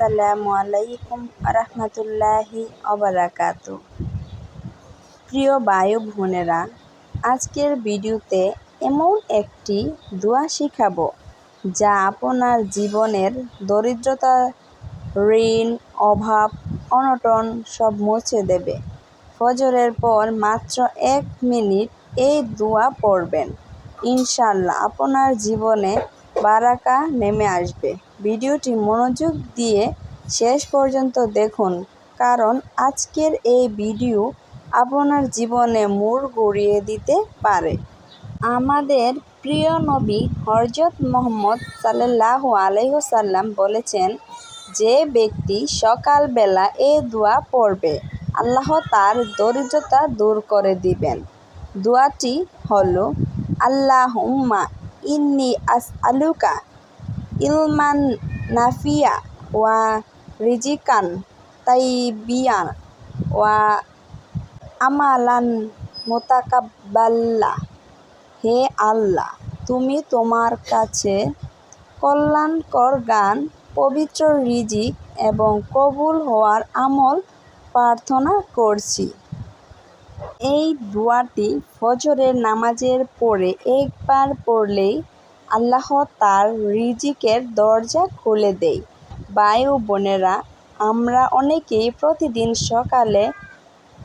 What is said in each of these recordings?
আসসালামু আলাইকুম রহমতুল্লাহি অবরাকাত। প্রিয় বায়ু বোনেরা, আজকের ভিডিওতে এমন একটি দোয়া শিখাবো, যা আপনার জীবনের দরিদ্রতা, ঋণ, অভাব, অনটন সব মুছে দেবে। ফজরের পর মাত্র এক মিনিট এই দোয়া পড়বেন। ইনশাল্লাহ আপনার জীবনে বারাকা নেমে আসবে। ভিডিওটি মনোযোগ দিয়ে শেষ পর্যন্ত দেখুন, কারণ আজকের এই ভিডিও আপনার জীবনে মোড় গড়িয়ে দিতে পারে। আমাদের প্রিয় নবী হরজত মোহাম্মদ সাল্লাহ আলহ্লাম বলেছেন, যে ব্যক্তি সকালবেলা এ দোয়া পড়বে, আল্লাহ তার দরিদ্রতা দূর করে দিবেন। দোয়াটি হলো, আল্লাহুম্মা ইন্নি আস আলুকা ইলমান নাফিয়া ওয়া রিজিকান তাইবিয়া ওয়া আমালান মোতাকাব্বাল্লা। হে আল্লাহ, তুমি তোমার কাছে কল্যাণকর গান, পবিত্র রিজিক এবং কবুল হওয়ার আমল প্রার্থনা করছি। এই দোয়াটি ফজরের নামাজের পরে একবার পড়লেই আল্লাহ তার রিজিকের দরজা খুলে দেয় বায়ু বোনেরা, আমরা অনেকেই প্রতিদিন সকালে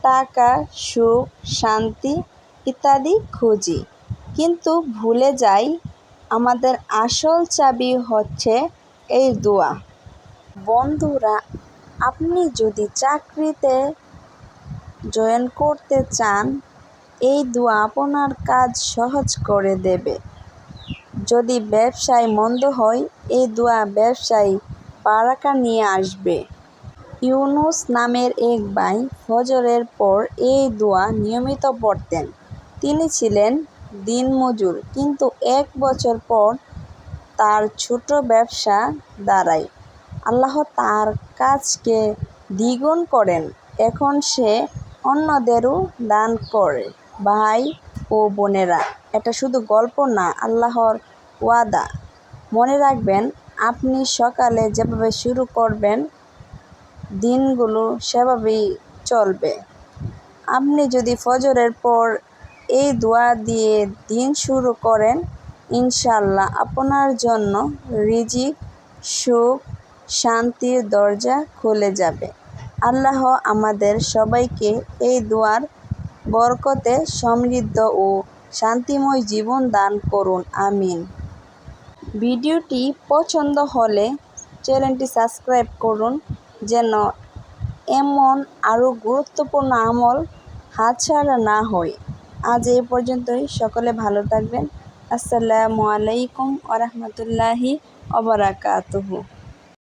টাকা, সুখ, শান্তি ইত্যাদি খুঁজি। কিন্তু ভুলে যাই, আমাদের আসল চাবি হচ্ছে এই দোয়া। বন্ধুরা, আপনি যদি চাকরিতে জয়েন করতে চান, এই দোয়া আপনার কাজ সহজ করে দেবে। যদি ব্যবসায় মন্দ হয় এই দোয়া ব্যবসায় বারাকা নিয়ে আসবে। ইউনুস নামের এক ভাই ফজরের পর এই দোয়া নিয়মিত পড়তেন। তিনি ছিলেন দিনমজুর, কিন্তু এক বছর পর তার ছোট ব্যবসা দাঁড়ায়। আল্লাহ তার কাজকে দ্বিগুণ করেন। এখন সে অন্যদেরও দান করে, ভাই ও বোনেরা। এটা শুধু গল্প না, আল্লাহর ওয়াদা। মনে রাখবেন, আপনি সকালে যেভাবে শুরু করবেন, দিনগুলো সেভাবেই চলবে। আপনি যদি ফজরের পর এই দোয়া দিয়ে দিন শুরু করেন ইনশাল্লাহ আপনার জন্য রিজিক, সুখ, শান্তির দরজা খুলে যাবে। আল্লাহ আমাদের সবাইকে এই দোয়ার বরকতে সমৃদ্ধ ও শান্তিময় জীবন দান করুন, আমিন। ভিডিওটি পছন্দ হলে চ্যানেলটি সাবস্ক্রাইব করুন যেন এমন আরও গুরুত্বপূর্ণ আমল হাতছাড়া না হয়। আজ এই পর্যন্তই। সকলে ভালো থাকবেন। আসসালামু আলাইকুম আরহামতুল্লাহি অবরাকাতুহু